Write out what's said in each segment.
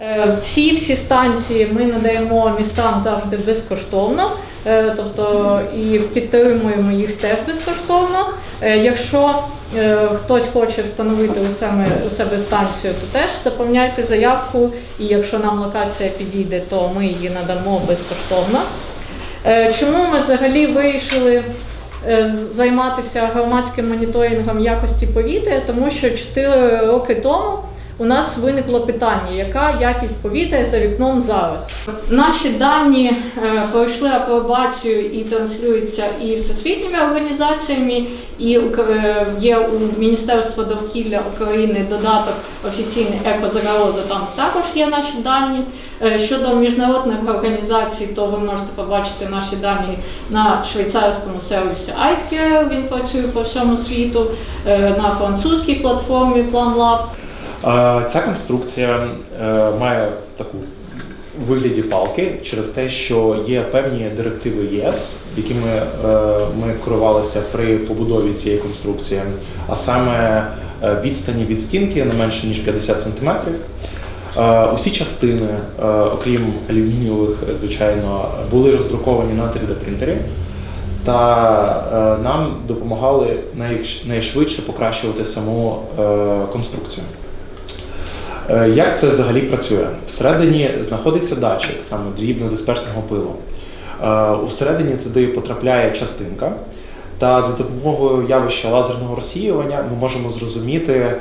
Е, Ці всі станції ми надаємо містам завжди безкоштовно, е, тобто і підтримуємо їх теж безкоштовно. Е, Якщо е, хтось хоче встановити у себе, станцію, то теж заповняйте заявку, і якщо нам локація підійде, то ми її надамо безкоштовно. Е, Чому ми взагалі вирішили е, займатися громадським моніторингом якості повітря? Тому що 4 роки тому у нас виникло питання, яка якість повітря за вікном зараз. Наші дані е, пройшли апробацію і транслюються і всесвітніми організаціями, і е, є у Міністерства довкілля України додаток офіційний екозагроза. Там також є наші дані. Е, Щодо міжнародних організацій, то ви можете побачити наші дані на швейцарському сервісі iCare, він працює по всьому світу, е, на французькій платформі PlanLab. Ця конструкція е, має таку вигляді палки через те, що є певні директиви ЄС, якими ми керувалися при побудові цієї конструкції, а саме відстані від стінки не менше ніж 50 см. Усі частини, е, окрім алюмінієвих, е, звичайно, були роздруковані на 3D принтері. Та е, нам допомагали найшвидше покращувати саму е, конструкцію. Е, Як це взагалі працює? Всередині знаходиться датчик саме дрібно-дисперсного пилу. Е, Усередині туди потрапляє частинка, та за допомогою явища лазерного розсіювання ми можемо зрозуміти е,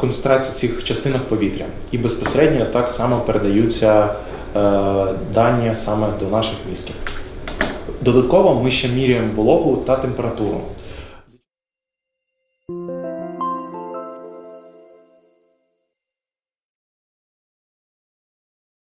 концентрацію, е, цих частинок повітря. І безпосередньо так само передаються е, дані саме до наших мізків. Додатково ми ще міряємо вологу та температуру.